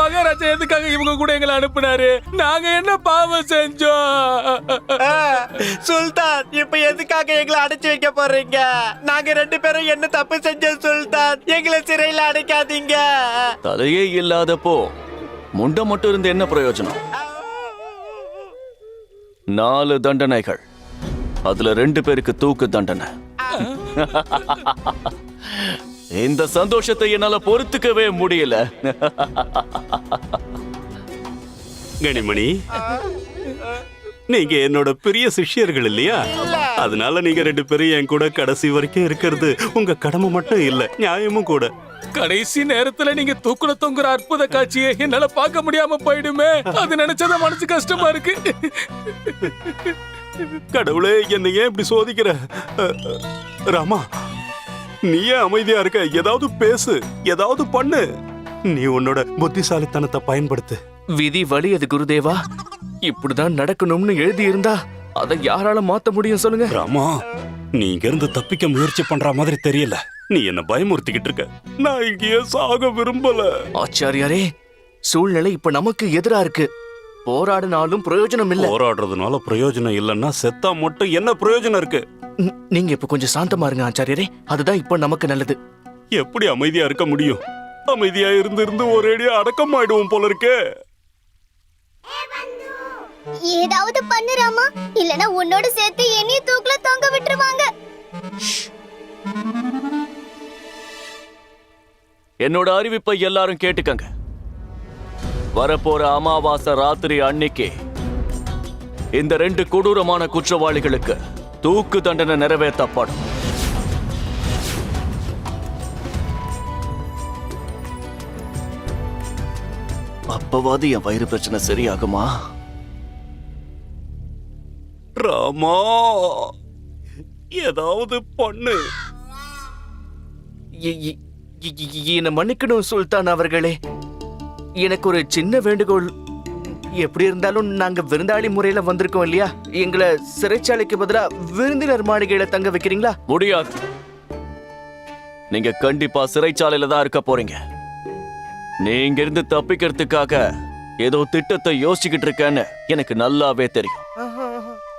மகாராஜா எதுக்காக இவங்க கூட எங்களை அனுப்புனாரு? நாங்க என்ன பாவம் செஞ்சோம்? சுல்தான் இப்ப எதுக்காக எங்களை அடைச்சு வைக்க போறீங்க? நாங்க ரெண்டு பேரும் என்ன தப்பு செஞ்சோம் சுல்தான்? எங்களை சிறையில அடைக்காதீங்க. தலையே இல்லாதப்போ முண்டை மட்டும் இருந்து என்ன பிரயோஜனம்? நாலு தண்டனைகள். அதுல ரெண்டு பேருக்கு தூக்கு தண்டனை. இந்த சந்தோஷத்தை என்னால பொறுத்துக்கவே முடியல. கனிமணி நீங்க என்னோட பெரிய சிஷ்யர்கள் இல்லையா? அதனால நீங்க ரெண்டு பேரும் என் கூட கடைசி வரைக்கும் இருக்கிறது உங்க கடமை மட்டும் இல்ல நியாயமும் கூட. கடைசி நேரத்துல நீங்க தூக்குல தொங்குற அற்புத காட்சியை என்னால பார்க்க முடியாம போயிடுமே. அது நினைச்சதா மனசு கஷ்டமா இருக்கு. கடவுளே என்னை ஏன் இப்படி சோதிக்கிற? ராமா நீ ஏன் அமைதியா இருக்க. ஏதாவது பேசு. ஏதாவது பண்ணு. நீ உன்னோட புத்திசாலித்தனத்தை பயன்படுத்து. விதி வழி அது குருதேவா. இப்படிதான் நடக்கணும்னு எழுதி இருந்தா அதை யாரால மாத்த முடியும் சொல்லுங்க. ராமா நீ இங்க இருந்து தப்பிக்க முயற்சி பண்ற மாதிரி தெரியல. நீ என்ன பயமுறுத்திக்கிட்டு இருக்க. நான் இங்கேயே சாக விரும்பல. ஆச்சாரியாரே சூழ்நிலை இப்ப நமக்கு எதிரா இருக்கு. போராடினாலும் பிரயோஜனம் இல்ல. போராடுறதுனால பிரயோஜனம் இல்லைன்னா செத்தா மட்டும் என்ன பிரயோஜனம் இருக்கு? ந- நீங்க இப்ப கொஞ்சம் சாந்தமா இருங்க ஆச்சாரியாரே. அதுதான் இப்ப நமக்கு நல்லது. எப்படி அமைதியா இருக்க முடியும்? அமைதியா இருந்து இருந்து ஒரேடியா அடக்கம் ஆயிடுவோம் போல இருக்கே. ஏதாவது பண்ணு ராமா. இல்லனா உன்னோட சேர்த்து என்னையும் தூக்குல தொங்க விட்டுருவாங்க. என்னோட அறிவிப்பை எல்லாரும் கேட்டுக்கங்க. வரப்போற அமாவாசை ராத்திரி அன்னைக்கு. இந்த ரெண்டு கொடூரமான குற்றவாளிகளுக்கு தூக்கு தண்டனை நிறைவேற்றப்படும். அப்பவாது என் வயிறு பிரச்சனை சரியாகுமா? ராமா ஏதாவது பண்ணு. என்னை மன்னிக்கணும் சுல்தான் அவர்களே. எனக்கு ஒரு சின்ன வேண்டுகோள். எப்படி இருந்தாலும் நாங்க விருந்தாளி முறையில வந்திருக்கோம் இல்லையா? எங்களை சிறைச்சாலைக்கு பதிலா விருந்தினர் மாளிகையில தங்க வைக்கிறீங்களா? முடியாது. நீங்க கண்டிப்பா சிறைச்சாலையில தான் இருக்க போறீங்க. நீங்க இருந்து தப்பிக்கிறதுக்காக ஏதோ திட்டத்தை யோசிச்சுக்கிட்டு இருக்கேன்னு எனக்கு நல்லாவே தெரியும்.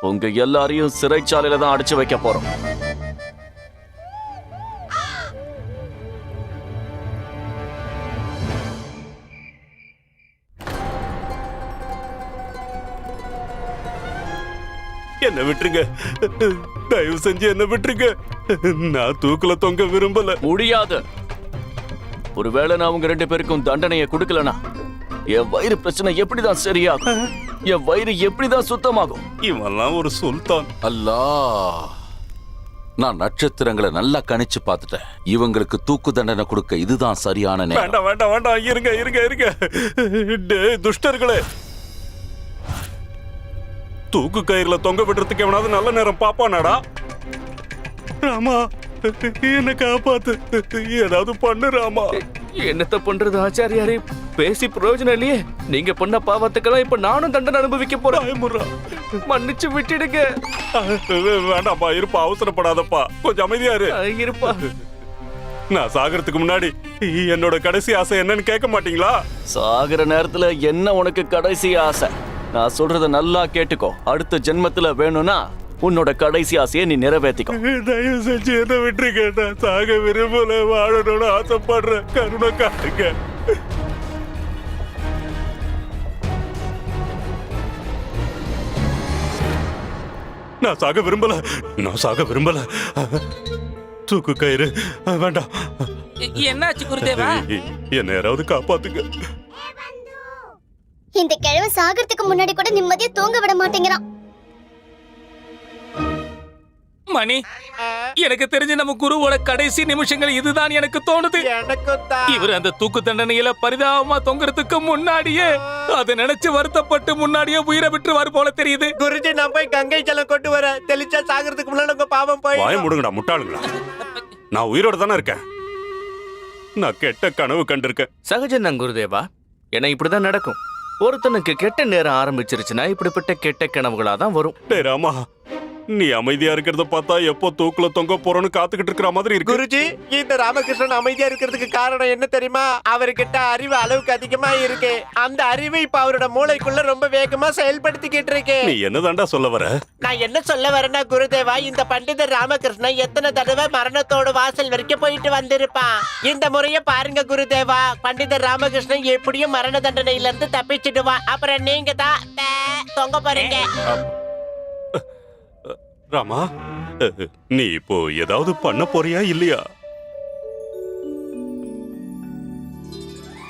உங்க எல்லாரையும் சிறைச்சாலையில தான் அடைச்சு வைக்க போறோம். என்ன விட்டுருங்க. தயவு செஞ்சு என்ன விட்டுருங்க. நான் தூக்குல தொங்க விரும்பல. முடியாது. ஒருவேளை நான் உங்க ரெண்டு பேருக்கும் தண்டனையை கொடுக்கலனா என் வயிறு பிரச்சனை எப்படிதான் சரியாகும்? என் வயிறு எப்படிதான் சுத்தமாகும்? இவன்லாம் ஒரு சுல்தான். அல்லா நான் நட்சத்திரங்களை நல்லா கணிச்சு பார்த்துட்டேன். இவங்களுக்கு தூக்கு தண்டனை கொடுக்க இதுதான் சரியான நேரம். வேண்டாம் வேண்டாம் வேண்டாம். இருங்க இருங்க இருங்க. துஷ்டர்களே. தூக்கு கயிறுல தொங்க விடுறதுக்கு எவனாவது நல்ல நேரம் பாப்பானாடா? ராமா என்ன காப்பாத்து. ஏதாவது பண்ணு ராமா. என்னத்த பண்றது ஆச்சாரியாரே பேசி பிரயோஜனம் இல்லையே. நீங்க பண்ண பாவத்துக்கெல்லாம் இப்ப நானும் தண்டனை அனுபவிக்க போறேன். மன்னிச்சு விட்டுடுங்க. வேண்டாம்ப்பா இருப்பா அவசரப்படாதப்பா. கொஞ்சம் அமைதியா இரு. அஹ், இருப்பா. நான் சாகறதுக்கு முன்னாடி என்னோட கடைசி ஆசை என்னன்னு கேட்க மாட்டீங்களா? சாகிற நேரத்துல என்ன உனக்கு கடைசி ஆசை? நான் சொல்றத நல்லா கேட்டுக்கோ. அடுத்த ஜென்மத்துல வேணும்னா உன்னோட கடைசி ஆசையை நீ நிறைவேற்றிக்கோ தயவு செஞ்சு என்ன விட்டுருங்க நான் சாக விரும்பல வாழணும்னு ஆசைப்படுறேன். கருணை காட்டுங்க. நான் சாக விரும்பல நான் சாக விரும்பல. தூக்கு கயிறு வேண்டாம். என்னாச்சு குருதேவா? என்ன யாராவது காப்பாத்துங்க. இந்த கிழமை சாகறதுக்கு முன்னாடி கூட நிம்மதியா தூங்க விட மாட்டேங்கிறான். மணி எனக்கு தெரிஞ்சு நம்ம குருவோட கடைசி நிமிஷங்கள் இதுதான் எனக்கு தோணுது. தான் இவர் அந்த தூக்கு தண்டனையில பரிதாபமா தொங்குறதுக்கு முன்னாடியே அதை நினைச்சு வருத்தப்பட்டு முன்னாடியே உயிரை விட்டுருவாரு போல தெரியுது. குருஜி நான் போய் கங்கை ஜலம் கொண்டு வர தெளிச்சா சாகறதுக்கு முன்னாடி உங்க பாவம் போய் வாய முடுங்கடா முட்டாளுங்களா? நான் உயிரோட தானே இருக்கேன். நான் கெட்ட கனவு கண்டிருக்கேன். சகஜம் குருதேவா. ஏன்னா இப்படிதான் நடக்கும். ஒருத்தனுக்கு கெட்ட நேரம் ஆரம்பிச்சிருச்சுன்னா இப்படிப்பட்ட கெட்ட கனவுகளா தான் வரும். டே ராமா நீ அமைதியா இருக்கிறத பார்த்தா எப்போ தூக்குல தொங்க போறோன்னு காத்துக்கிட்டு இருக்கிற மாதிரி இருக்கு. குருஜி இந்த ராமகிருஷ்ணன் அமைதியா இருக்கிறதுக்கு காரணம் என்ன தெரியுமா? அவர்கிட்ட அறிவு அளவுக்கு அதிகமா இருக்கு. அந்த அறிவு இப்ப அவரோட மூளைக்குள்ள ரொம்ப வேகமா செயல்படுத்திக்கிட்டு இருக்கு. நீ என்னதாண்டா சொல்ல வர? நான் என்ன சொல்ல வரேன்னா குருதேவா இந்த பண்டிதர் ராமகிருஷ்ணன் எத்தனை தடவை மரணத்தோட வாசல் வரைக்கும் போயிட்டு வந்திருப்பான். இந்த முறைய பாருங்க குருதேவா பண்டிதர் ராமகிருஷ்ணன் எப்படியும் மரண தண்டனையில இருந்து தப்பிச்சிடுவான். அப்புறம் நீங்க தான் தொங்க போறீங்க. ராமா நீ இப்போ ஏதாவது பண்ண போறியா இல்லையா?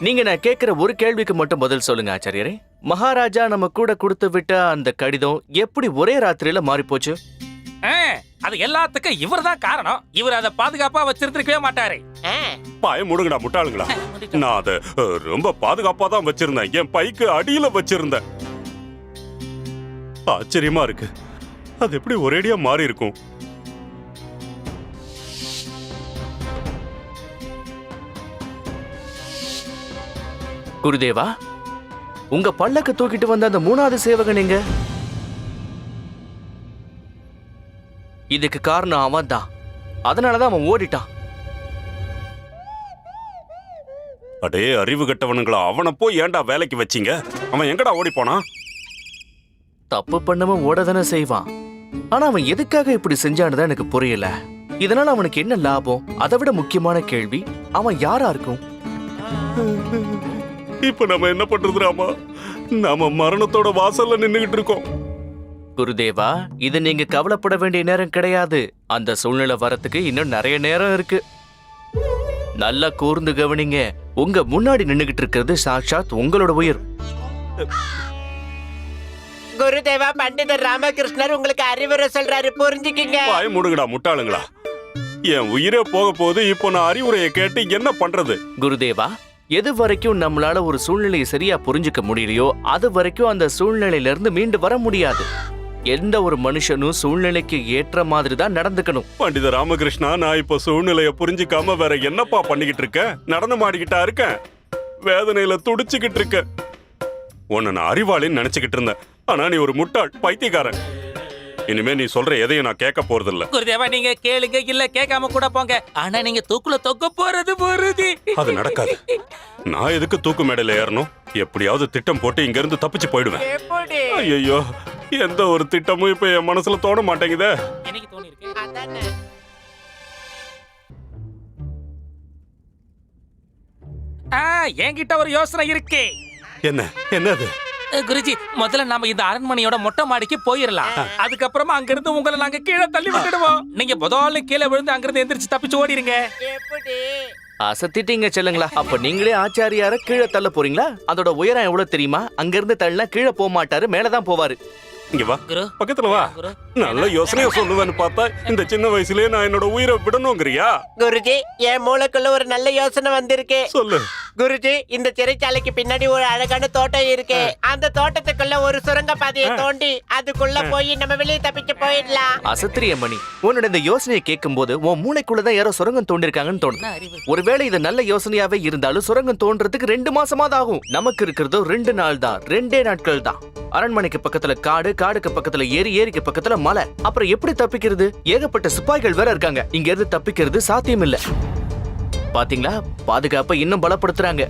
நீங்க நான் கேக்குற ஒரு கேள்விக்கு மட்டும் பதில் சொல்லுங்க ஆச்சாரியரே. மகாராஜா நம்ம கூட கொடுத்து விட்ட அந்த கடிதம் எப்படி ஒரே ராத்திரியில மாறி போச்சு அது எல்லாத்துக்கும் இவர் தான் காரணம். இவர் அதை பாதுகாப்பா வச்சிருந்திருக்கவே மாட்டாரு. பாய முடுங்கடா முட்டாளுங்களா? நான் அதை ரொம்ப பாதுகாப்பா தான் வச்சிருந்தேன். என் பைக்கு அடியில வச்சிருந்தேன். ஆச்சரியமா இருக்கு. அது எப்படி ஒரேடியா மாறி இருக்கும்? குருதேவா உங்க பல்லக்க தூக்கிட்டு வந்த அந்த மூணாவது சேவகன் எங்க? இதுக்கு காரணம் அவன் தான். அதனாலதான் அவன் ஓடிட்டான். அடே அறிவு கட்டவனுங்களா அவனை போய் ஏன்டா வேலைக்கு வச்சீங்க? அவன் எங்கடா ஓடி போனான்? தப்பு பண்ணவன் ஓடதானே செய்வான். ஆனா அவன் எதுக்காக இப்படி செஞ்சான்னு தான் எனக்கு புரியல. இதனால அவனுக்கு என்ன லாபம்? அதை விட முக்கியமான கேள்வி அவன் யாரா இருக்கும்? இப்ப நம்ம என்ன பண்றது ராமா? நாம மரணத்தோட வாசல்ல நின்னுகிட்டு இருக்கோம். குருதேவா இது நீங்க கவலைப்பட வேண்டிய நேரம் கிடையாது. அந்த சூழ்நிலை வரத்துக்கு இன்னும் நிறைய நேரம் இருக்கு. நல்லா கூர்ந்து கவனிங்க. உங்க முன்னாடி நின்னுகிட்டு இருக்கிறது சாட்சாத் உங்களோட உயிர். குருதேவா பண்டிதர் ராமகிருஷ்ணர் உங்களுக்கு அறிவுரை சொல்றாரு. புரிஞ்சுக்கிங்க. வாய முடுங்கடா முட்டாளுங்களா? என் உயிரே போக போகுது இப்போ நான் அறிவுரையை கேட்டு என்ன பண்றது? குருதேவா எது வரைக்கும் நம்மளால ஒரு சூழ்நிலையை சரியா புரிஞ்சுக்க முடியலையோ அது வரைக்கும் அந்த சூழ்நிலையில இருந்து மீண்டு வர முடியாது. எந்த ஒரு மனுஷனும் சூழ்நிலைக்கு ஏற்ற மாதிரி தான் நடந்துக்கணும். பண்டித ராமகிருஷ்ணா நான் இப்ப சூழ்நிலைய புரிஞ்சுக்காம வேற என்னப்பா பண்ணிக்கிட்டு இருக்கேன் நடனம் ஆடிக்கிட்டா இருக்கேன். வேதனையில துடிச்சுக்கிட்டு இருக்கேன். உன்னை நான் அறிவாளின்னு நினைச்சுக்கிட்டு இருந்தேன். ஆனா நீ ஒரு முட்டாள் பைத்தியக்காரன். இனிமே நீ சொல்ற எதையும் நான் கேட்க போறதில்ல. குருதேவா நீங்க கேளுங்க இல்ல கேட்காம கூட போங்க. ஆனா நீங்க தூக்குல தொக்க போறது போறது அது நடக்காது. நான் எதுக்கு தூக்கு மேடையில ஏறணும்? எப்படியாவது திட்டம் போட்டு இங்க இருந்து தப்பிச்சு போயிடுவேன். எப்படி? ஐயோ எந்த ஒரு திட்டமும் இப்ப என் மனசுல தோண மாட்டேங்குதே. எனக்கு தோணி இருக்கு அதானே. ஆ, என்கிட்ட ஒரு யோசனை இருக்கு. என்ன? என்னது? குருஜி முதல்ல நாம இந்த அரண்மனையோட மொட்டை மாடிக்கு போயிடலாம் அதுக்கப்புறமா அங்க இருந்து உங்களை நாங்க கீழே தள்ளி விட்டுடுவோம். நீங்க முதல்ல கீழே விழுந்து அங்க இருந்து எந்திரிச்சு தப்பிச்சு ஓடிடுங்க எப்படி? அசத்திட்டீங்க செல்லுங்களா. அப்ப நீங்களே ஆச்சாரியார கீழே தள்ள போறீங்களா? அதோட உயரம் எவ்வளவு தெரியுமா? அங்க இருந்து தள்ளினா கீழே போக மாட்டாரு மேலதான் போவாரு. இங்க வா. பக்கத்துல வா. நல்ல யோசனையா சொல்லுவேன்னு பார்த்தா இந்த சின்ன வயசுலயே நான் என்னோட உயிரை விடணுங்கிறியா? குருஜி என் மூளைக்குள்ள ஒரு நல்ல யோசனை வந்திருக்கு. சொல்லு. குருஜி இந்த சிறைச்சாலைக்கு பின்னாடி ஒரு அழகான தோட்டம் இருக்கு. அந்த தோட்டத்துக்குள்ள ஒரு சுரங்க பாதையை தோண்டி அதுக்குள்ள போய் நம்ம வெளியே தப்பிச்சு போயிடலாம். அசத்திரிய மணி உன்னோட இந்த யோசனையை கேட்கும்போது உன் மூளைக்குள்ளதான் யாரோ சுரங்கம் தோண்டிருக்காங்கன்னு தோணுது ஒருவேளை இது நல்ல யோசனையாவே இருந்தாலும் சுரங்கம் தோன்றதுக்கு ரெண்டு மாசமா தான் ஆகும். நமக்கு இருக்கிறதோ ரெண்டு நாள் தான் ரெண்டே நாட்கள் தான் அரண்மனைக்கு பக்கத்துல காடு காடுக்கு பக்கத்துல ஏரி ஏரிக்கு பக்கத்துல மலை. அப்புறம் எப்படி தப்பிக்கிறது? ஏகப்பட்ட சிப்பாய்கள் வேற இருக்காங்க. இங்க இருந்து தப்பிக்கிறது சாத்தியம் இல்ல பாத்தீங்களா? பாதுகாப்பை இன்னும் பலப்படுத்துறாங்க.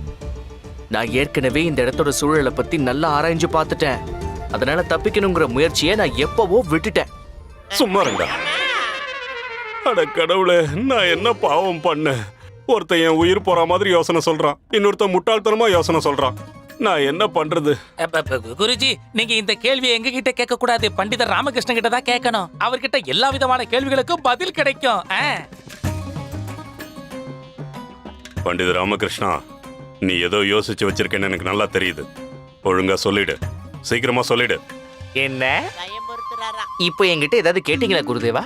நான் ஏற்கனவே இந்த இடத்தோட சூழலை பத்தி நல்லா ஆராய்ஞ்சு பார்த்துட்டேன். அதனால தப்பிக்கணுங்கிற முயற்சியை நான் எப்பவோ விட்டுட்டேன். சும்மா இருங்கடா அட கடவுளே நான் என்ன பாவம் பண்ணேன்? ஒருத்தன் என் உயிர் போற மாதிரி யோசனை சொல்றான். இன்னொருத்தன் முட்டாள்தனமா யோசனை சொல்றான். நான் என்ன பண்றது? குருஜி நீங்க இந்த கேள்வியை எங்க கிட்ட கேட்க கூடாது பண்டிதர் ராமகிருஷ்ணன் கிட்ட தான் கேட்கணும். அவர்கிட்ட எல்லா விதமான கேள்விகளுக்கும் பதில் கிடைக்கும். பண்டித ராமகிருஷ்ணா நீ ஏதோ யோசிச்சு வச்சிருக்கேன்னு எனக்கு நல்லா தெரியுது. ஒழுங்கா சொல்லிடு. சீக்கிரமா சொல்லிடு. என்ன? இப்போ என்கிட்ட ஏதாவது கேட்டீங்களா குருதேவா?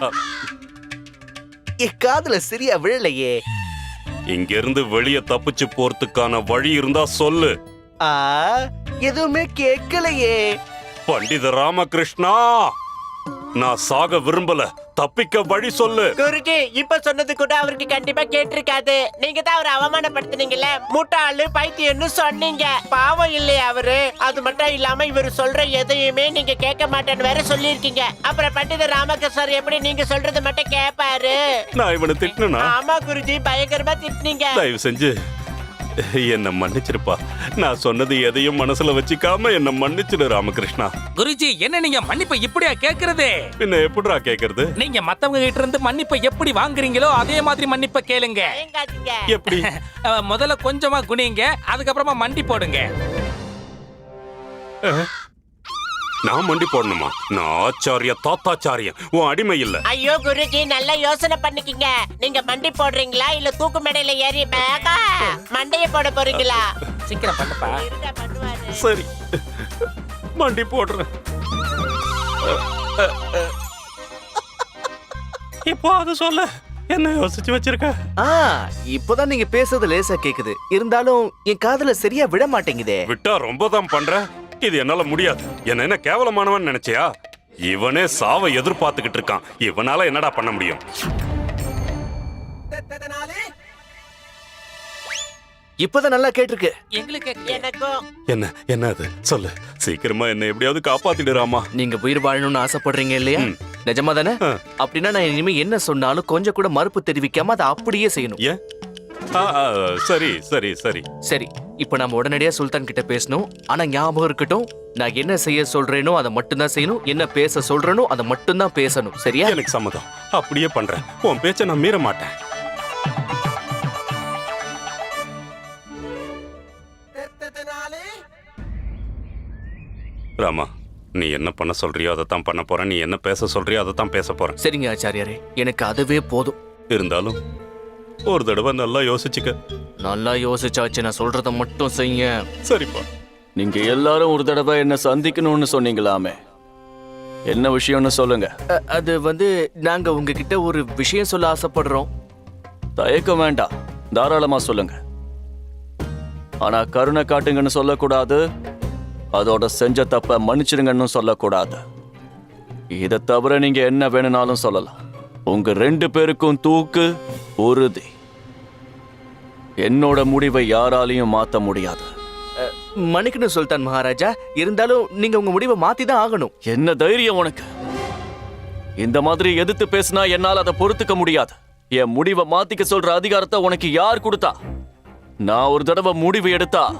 என் காதுல சரியா விழலையே. இங்க இருந்து வெளியே தப்பிச்சு போறதுக்கான வழி இருந்தா சொல்லு. ஆ எதுவுமே கேட்கலையே. பண்டித ராமகிருஷ்ணா! நான் சாக விரும்பல. தப்பிக்க வழி சொல்லு. குருஜி இப்ப சொன்னது கூட அவருக்கு கண்டிப்பா கேட்டிருக்காது. நீங்க தான் அவரை அவமானப்படுத்துனீங்கல்ல? முட்டாளு பைத்தியம்னு சொன்னீங்க. பாவம் இல்லையா அவரு. அது மட்டும் இல்லாம இவர் சொல்ற எதையுமே நீங்க கேட்க மாட்டேன்னு வேற சொல்லியிருக்கீங்க. அப்புறம் பண்டிதர் ராமகிருஷ்ணர் எப்படி நீங்க சொல்றது மட்டும் கேட்பாரு நான் இவனை திட்டினா ஆமா குருஜி பயங்கரமா திட்டினீங்க. தயவு செஞ்சு என்ன மன்னிச்சிருப்பா. நான் சொன்னது எதையும் மனசுல வச்சுக்காம என்ன மன்னிச்சிடு ராமகிருஷ்ணா. குருஜி என்ன நீங்க மன்னிப்பை இப்படியா கேக்குறது? பின்ன எப்படிடா கேக்குறது? நீங்க மத்தவங்க கிட்ட இருந்து மன்னிப்பை எப்படி வாங்குறீங்களோ அதே மாதிரி மன்னிப்பை கேளுங்க. எப்படி? முதல்ல கொஞ்சமா குனிங்க அதுக்கப்புறமா மண்டி போடுங்க. நான் மண்டி போடணுமா? நான் ஆச்சாரிய தாத்தாச்சாரியம் உன் அடிமை இல்ல. ஐயோ குருஜி நல்லா யோசனை பண்ணிக்கிங்க. நீங்க மண்டி போடுறீங்களா? இல்ல தூக்கு மேடையில ஏறி பேகா மண்டைய போட போறீங்களா? சீக்கிரம் பண்ணுப்பா. சரி. மண்டி போடுறேன். இப்போ அது சொல்ல என்ன யோசிச்சு வச்சிருக்க? ஆ இப்போதான் நீங்க பேசுறது லேசா கேக்குது. இருந்தாலும் என் காதுல சரியா விட மாட்டேங்குதே. விட்டா ரொம்ப தான் பண்ற. இது என்னால முடியாது. என்ன என்ன கேவலமானவன் நினைச்சியா? இவனே சாவை எதிர்பார்த்துக்கிட்டு இருக்கான். இவனால என்னடா பண்ண முடியும்? இப்போதான் நல்லா கேட்டிருக்கு. எங்களுக்கு எனக்கும். என்ன என்ன அது? சொல்லு. சீக்கிரமா என்ன எப்படியாவது காப்பாத்திடுறாமா நீங்க உயிர் வாழணும்னு ஆசைப்படுறீங்க இல்லையா. நிஜமா தானே. அப்படின்னா நான் இனிமே என்ன சொன்னாலும் கொஞ்சம் கூட மறுப்பு தெரிவிக்காம அதை அப்படியே செய்யணும். சரி சரி சரி. சரி. இப்போ நம்ம உடனடியா சுல்தான் கிட்ட பேசணும். ஆனா ஞாபகம் இருக்கட்டும் நான் என்ன செய்ய சொல்றேனோ அதை மட்டும்தான் செய்யணும் என்ன பேச சொல்றேனோ அதை மட்டும்தான் பேசணும். சரியா? எனக்கு சம்மதம். அப்படியே பண்றேன். உன் பேச்ச நான் மீற மாட்டேன். ராமா நீ என்ன பண்ண சொல்றியோ அதை தான் பண்ண போறேன். நீ என்ன பேச சொல்றியோ அதை தான் பேச போறேன். சரிங்க ஆச்சாரியாரே. எனக்கு அதுவே போதும். இருந்தாலும் ஒரு தடவை நல்லா யோசிச்சுக்க. நல்லா யோசிச்சாச்சு நான் சொல்றத மட்டும் செய்ய சரிப்பா. நீங்க எல்லாரும் ஒரு தடவை என்ன சந்திக்கணும்னு சொன்னீங்களாமே. என்ன விஷயம்னு சொல்லுங்க. அ- அது வந்து நாங்க உங்ககிட்ட ஒரு விஷயம் சொல்ல ஆசைப்படுறோம். தயக்கம் வேண்டாம். தாராளமா சொல்லுங்க. ஆனா கருணை காட்டுங்கன்னு சொல்லக்கூடாது. அதோட செஞ்ச தப்ப மன்னிச்சிடுங்கன்னு சொல்லக்கூடாது. இதை தவிர நீங்க என்ன வேணும்னாலும் சொல்லலாம். உங்க ரெண்டு பேருக்கும் தூக்கு உறுதி. என்னோட முடிவை யாராலையும் மாத்த முடியாது. மன்னிக்கணும் சுல்தான் மகாராஜா. இருந்தாலும் நீங்க உங்க முடிவை மாத்தி தான் ஆகணும். என்ன தைரியம் உனக்கு? இந்த மாதிரி எதிர்த்து பேசினா என்னால அதை பொறுத்துக்க முடியாது. என் முடிவை மாத்திக்க சொல்ற அதிகாரத்தை உனக்கு யார் கொடுத்தா? நான் ஒரு தடவை முடிவு எடுத்தா?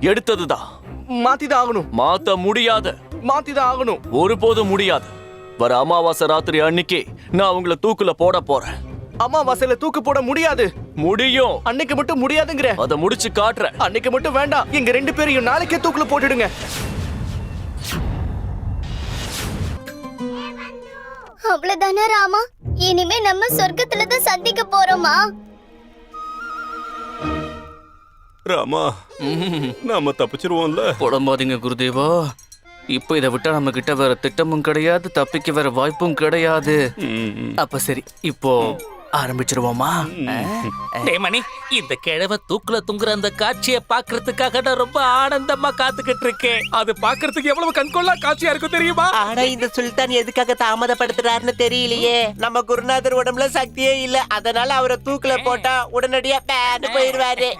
எடுத்ததுதான். மாத்தி தான் ஆகணும். மாத்த முடியாது. மாத்தி தான் ஆகணும். ஒருபோதும் முடியாது. வர அமாவாசை ராத்திரி அன்னைக்கு நான் உங்களை தூக்குல போட போறேன். அமாவாசையில தூக்கு போட முடியாது. முடியும். அன்னைக்கு மட்டும் முடியாதுங்கிற. அதை முடிச்சு காட்டுறேன். அன்னைக்கு மட்டும் வேண்டாம். எங்க ரெண்டு பேரையும் நாளைக்கே தூக்குல போட்டுடுங்க. அவ்வளவுதானே ராமா? இனிமே நம்ம சொர்க்கத்துல தான் சந்திக்க போறோமா? ராமா நாம தப்பிச்சிருவோம்ல. புலம்பாதீங்க குருதேவா. இப்போ இதை விட்டா நம்ம கிட்ட வேற திட்டமும் கிடையாது தப்பிக்க வேற வாய்ப்பும் கிடையாது. அப்ப சரி இப்போ ஆரம்பிச்சிருவோமா? மணி இந்த கிழவ தூக்குல துங்குற அந்த காட்சியை பாக்குறதுக்காக நான் ரொம்ப ஆனந்தமா காத்துக்கிட்டு இருக்கேன். அது பாக்குறதுக்கு எவ்வளவு கண்கொள்ளா காட்சியா இருக்கும் தெரியுமா? ஆனா இந்த சுல்தான் எதுக்காக தாமதப்படுத்துறாருன்னு தெரியலையே. நம்ம குருநாதர் உடம்புல சக்தியே இல்ல. அதனால அவரை தூக்குல போட்டா உடனடியா பேன்னு போயிருவாரு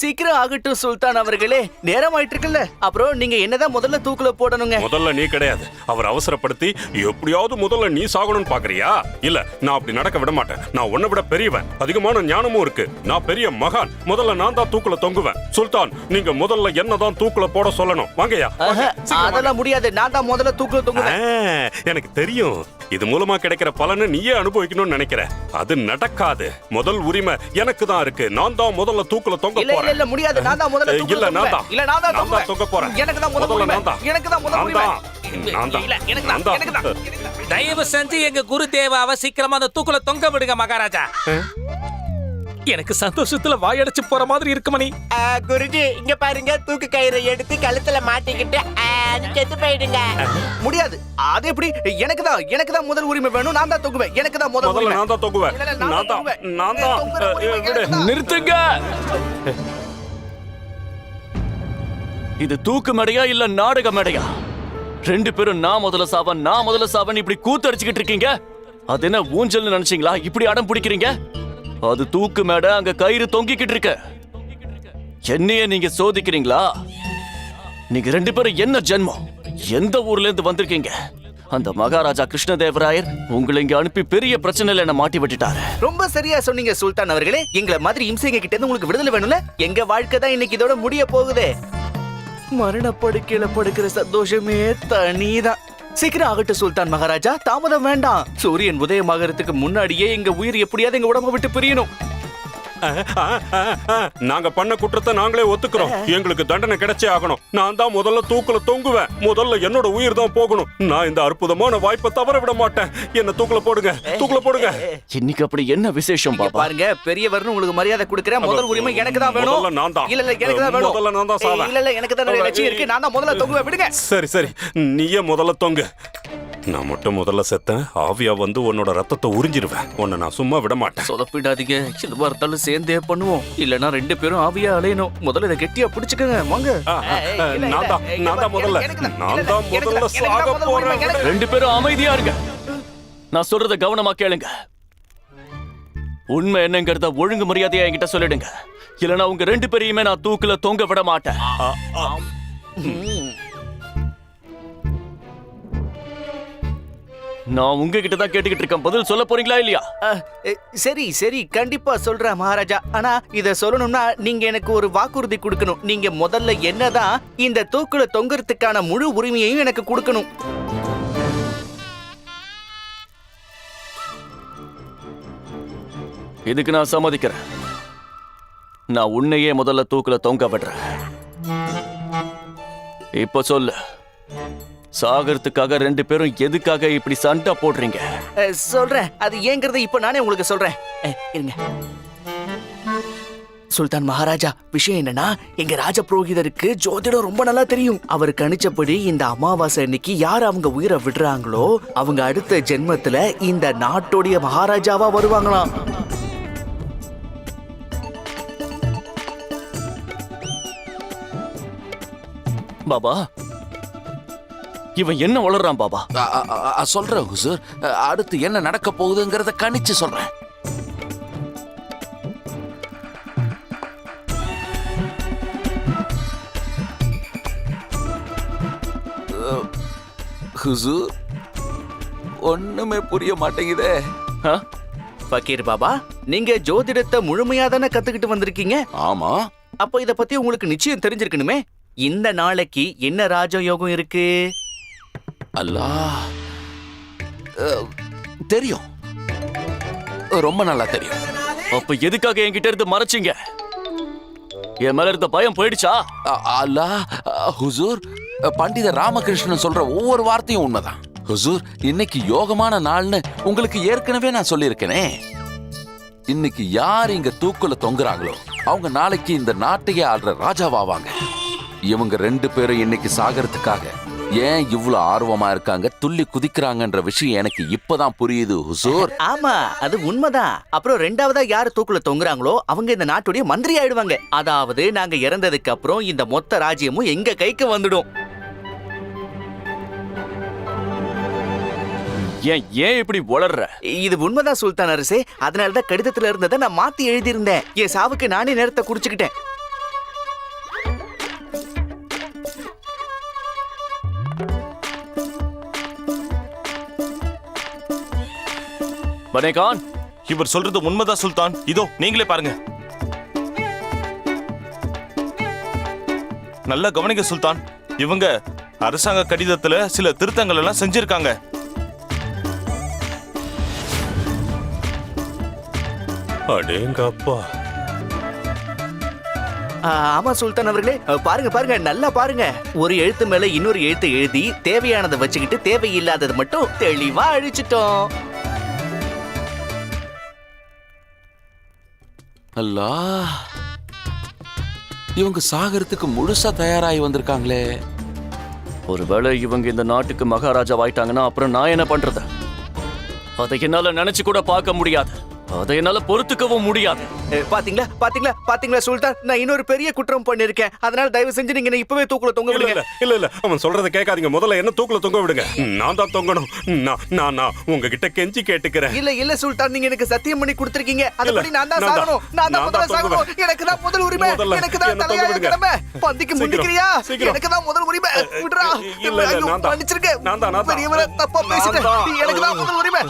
சீக்கிரம் ஆகட்டும் சுல்தான் அவர்களே. நேரம் ஆயிட்டு இருக்குல்ல அப்புறம் நீங்க என்னதான் முதல்ல தூக்குல போடணுங்க? முதல்ல நீ கிடையாது. அவர் அவசரப்படுத்தி எப்படியாவது முதல்ல நீ சாகணும்னு பாக்குறியா? இல்ல நான் அப்படி நடக்க விட மாட்டேன். நான் உன்னை விட பெரியவன். அதிகமான ஞானமும் இருக்கு. நான் பெரிய மகான். முதல்ல நான் தான் தூக்குல தொங்குவேன். சுல்தான் நீங்க முதல்ல என்ன தான் தூக்குல போட சொல்லணும். வாங்கய்யா. வாங்க. ஆஹா, சீக்கிரம் வாங்க. அதெல்லாம் முடியாது. நான் தான் முதல்ல தூக்குல தொங்குவேன். எனக்கு தெரியும். இது மூலமா கிடைக்கிற பலனை நீயே அனுபவிக்கணும்னு நினைக்கிற. அது நடக்காது. முதல் உரிமை எனக்கு தான் இருக்கு. நான் தான் முதல்ல தூக்குல தொங்க போறேன். இல்ல முடியாது. நான் தான் முதல்ல இல்ல, நான். தான். இல்ல நான் நான். தொங்க போறேன். எனக்கு தான் முதல் முதல்ல உரிமை. நான் தான். எனக்கு தான் முதல் நான் உரிமை தான். நான் தான். இல்ல எனக்கு நான் தான் தான். எனக்கு தான். எனக்கு தான். தயவு செஞ்சு எங்க குரு தேவாவை சீக்கிரமா அந்த தூக்குல தொங்க விடுங்க மகாராஜா. எனக்கு சந்தோஷத்துல வாயடைச்சு போற மாதிரி இருக்கு மணி. ஆ, குருஜி இங்க பாருங்க தூக்கு கயிறை எடுத்து கழுத்துல மாட்டிக்கிட்டு செத்து போயிடுங்க. முடியாது. அது எப்படி? எனக்கு தான் எனக்கு தான் முதல் உரிமை வேணும். நான் தான் தொங்குவேன் எனக்கு தான் முதல் உரிமை. நான் தான் இல்ல, நான் தான். நான் தான். நிறுத்துங்க. இது தூக்கு மேடையா இல்ல நாடக மேடையா? ரெண்டு பேரும் நான் முதல்ல சாவன் நான் முதல்ல சாவன் இப்படி கூத்தடிச்சுக்கிட்டு இருக்கீங்க? அது என்ன ஊஞ்சல்னு நினைச்சீங்களா? இப்படி அடம் பிடிக்கிறீங்க? அது தூக்கு மேட அங்க கயிறு தொங்கிக்கிட்டு இருக்க. என்னைய நீங்க சோதிக்கிறீங்களா? நீங்க ரெண்டு பேரும் என்ன ஜென்மம்? எந்த ஊர்ல இருந்து வந்திருக்கீங்க? அந்த மகாராஜா கிருஷ்ணதேவராயர் உங்களை இங்க அனுப்பி பெரிய பிரச்சனையில என்ன மாட்டி விட்டுட்டாரு. ரொம்ப சரியா சொன்னீங்க சுல்தான் அவர்களே. எங்களை மாதிரி இம்சைங்க கிட்ட இருந்து உங்களுக்கு விடுதலை வேணும்ல? எங்க வாழ்க்கை தான் இன்னைக்கு இதோட முடிய போகுதே. மரண படுக்கையில படுக்கிற சந்தோஷமே தனிதான். சீக்கிரம் ஆகட்டும் சுல்தான் மகாராஜா தாமதம் வேண்டாம். சூரியன் உதயமாகறதுக்கு முன்னாடியே எங்க உயிர் எப்படியாவது எங்க உடம்ப விட்டு பிரியணும். நாங்க பண்ண குற்றத்தை நாங்களே ஒத்துக்கிறோம். எங்களுக்கு தண்டனை கிடைச்சே ஆகணும். நான் தான் முதல்ல தூக்குல தொங்குவேன். முதல்ல என்னோட உயிர் தான் போகணும். நான் இந்த அற்புதமான வாய்ப்பை தவற விட மாட்டேன். என்ன தூக்குல போடுங்க. தூக்குல போடுங்க. இன்னைக்கு அப்படி என்ன விசேஷம் பாருங்க பெரியவர்னு உங்களுக்கு மரியாதை கொடுக்குறேன். முதல் உரிமை எனக்கு தான் வேணும். நான் தான். இல்ல இல்ல எனக்கு தான் வேணும். முதல்ல நான் தான் சாவேன். இல்ல இல்ல எனக்கு தான் லட்சியம் இருக்கு. நான் தான் முதல்ல தொங்குவேன். விடுங்க. சரி சரி. நீயே முதல்ல தொங்கு. நான் மட்டும் முதல்ல செத்தேன். ஆவியா வந்து உன்னோட ரத்தத்தை உறிஞ்சிருவேன். உன்னை நான் சும்மா விட மாட்டேன். சொதப்பிடாதீங்க. எதுவா இருந்தாலும் சேர்ந்தே பண்ணுவோம். இல்லனா ரெண்டு பேரும் ஆவியா அலையணும். முதல்ல இதை கெட்டியா பிடிச்சுக்கங்க. வாங்க. நான் தான் நான் தான் முதல்ல. நான் தான் முதல்ல சாக போறேன். ரெண்டு பேரும் அமைதியா இருங்க. நான் சொல்றத கவனமா கேளுங்க. உண்மை என்னங்கறத ஒழுங்கு மரியாதையா என்கிட்ட சொல்லிடுங்க. இல்லனா உங்க ரெண்டு பேரையுமே நான் தூக்குல தொங்க விட மாட்டேன். நான் உங்ககிட்ட தான் கேட்டுக்கிட்டு இருக்கேன். பதில் சொல்ல போறீங்களா இல்லையா? சரி சரி. கண்டிப்பா சொல்றேன் மகாராஜா. ஆனா இத சொல்லணும்னா நீங்க எனக்கு ஒரு வாக்குறுதி கொடுக்கணும். நீங்க முதல்ல என்னதான் இந்த தூக்குல தொங்குறதுக்கான முழு உரிமையையும் எனக்கு கொடுக்கணும். இதுக்கு நான் சம்மதிக்கிறேன். நான் உன்னையே முதல்ல தூக்குல தொங்க விடுறேன். இப்ப சொல்லு. சாகறதுக்காக ரெண்டு பேரும் எதுக்காக இப்படி சண்டை போடுறீங்க? சொல்றேன். அது ஏங்கிறத இப்ப நானே உங்களுக்கு சொல்றேன். இருங்க. சுல்தான் மகாராஜா விஷயம் என்னன்னா எங்க ராஜ புரோகிதருக்கு ஜோதிடம் ரொம்ப நல்லா தெரியும். அவர் கணிச்சபடி இந்த அமாவாசை அன்னைக்கு யார் அவங்க உயிரை விடுறாங்களோ அவங்க அடுத்த ஜென்மத்துல இந்த நாட்டுடைய மகாராஜாவா வருவாங்களாம். பாபா இவன் என்ன வளர்றான் பாபா? சொல்றேன் ஹுசூர். அடுத்து என்ன நடக்க போகுதுங்கிறத கணிச்சு சொல்றேன். ஹுசூர் ஒண்ணுமே புரிய மாட்டேங்குதே? ஃபக்கீர் பாபா நீங்க ஜோதிடத்தை முழுமையா தானே கத்துக்கிட்டு வந்திருக்கீங்க? ஆமா. அப்போ இத பத்தி உங்களுக்கு நிச்சயம் தெரிஞ்சிருக்கணுமே. இந்த நாளைக்கு என்ன ராஜயோகம் இருக்கு? அல்லாஹ் அ, தெரியும். ரொம்ப நல்லா தெரியும். அப்ப எதுக்காக என்கிட்ட இருந்து மறைச்சீங்க? என் மேல இருந்த பயம் போயிடுச்சா? அ- அல்லாஹ் அ, ஹுசூர் அ, பண்டிதர் ராமகிருஷ்ணன் சொல்ற ஒவ்வொரு வார்த்தையும் உண்மைதான். ஹுசூர் இன்னைக்கு யோகமான நாள்னு உங்களுக்கு ஏற்கனவே நான் சொல்லியிருக்கேனே. இன்னைக்கு யார் இங்க தூக்குல தொங்குறாங்களோ அவங்க நாளைக்கு இந்த நாட்டையே ஆள்ற ராஜாவாவாங்க. இவங்க ரெண்டு பேரும் இன்னைக்கு சாகறதுக்காக ஏன் இவ்வளவு ஆர்வமா இருக்காங்க? துள்ளி குதிக்கிறாங்கன்ற விஷயம் எனக்கு இப்பதான் புரியுது ஹுசூர். ஆமா அது உண்மைதான். அப்புறம் ரெண்டாவதா யாரு தூக்குல தொங்குறாங்களோ அவங்க இந்த நாட்டுடைய மந்திரி ஆயிடுவாங்க. அதாவது நாங்க இறந்ததுக்கு அப்புறம் இந்த மொத்த ராஜ்யமும் எங்க கைக்கு வந்துடும். ஏன் ஏன் இப்படி வளர்ற இது உண்மைதான் சுல்தான் அரசே. அதனாலதான் கடிதத்துல இருந்ததை நான் மாத்தி எழுதியிருந்தேன். என் சாவுக்கு நானே நேரத்தை குறிச்சுக்கிட்டேன் பனேகான் இவர் சொல்றது உண்மைதான் சுல்தான். இதோ நீங்களே பாருங்க. நல்லா கவனிங்க சுல்தான். இவங்க அரசாங்க கடிதத்துல சில திருத்தங்கள் எல்லாம் செஞ்சிருக்காங்க. அடேங்கப்பா. ஆமா சுல்தான் அவர்களே. பாருங்க பாருங்க நல்லா பாருங்க. ஒரு எழுத்து மேல இன்னொரு எழுத்து எழுதி தேவையானதை வச்சுக்கிட்டு தேவையில்லாததை மட்டும் தெளிவா அழிச்சிட்டோம். அல்லா. இவங்க சாகறதுக்கு முழுசா தயாராகி வந்திருக்காங்களே. ஒருவேளை இவங்க இந்த நாட்டுக்கு மகாராஜா ஆயிட்டாங்கன்னா அப்புறம் நான் என்ன பண்றது? அதை என்னால நினைச்சு கூட பார்க்க முடியாது. அதை என்னால பொறுத்துக்கவும் முடியாது. ஏ, பாத்தீங்களா? பாத்தீங்களா? பாத்தீங்களா சுல்தான்? நான் இன்னொரு பெரிய குற்றம் பண்ணிருக்கேன். அதனால தயவு செஞ்சு நீங்க இப்பவே தூக்குல தொங்க விடுங்க. இல்ல இல்ல இல்ல. அவன் சொல்றத கேட்காதீங்க. முதல்ல என்ன தூக்குல தொங்க விடுங்க. நான் தான் தொங்கணும். நான் நான் நான் உங்ககிட்ட கெஞ்சி கேட்டுக்கிறேன். இல்ல இல்ல சுல்தான். நீங்க எனக்கு சத்தியம் பண்ணி கொடுத்திருக்கீங்க. அதபடி நான் தான் நான் தான். சாகணும். நான் தான் முதல்ல சாகணும். எனக்கு தான் முதல் உரிமை. எனக்கு தான் தலையாய. கடமை. பந்திக்கு முன்னிக்கிறியா. எனக்கு தான் முதல் உரிமை. விடுறா. இல்ல, நான் தான். நான் தான், நான் தான். பெரியவரை தப்பா பேசிட்டேன். எனக்கு தான் முதல் உரிமை.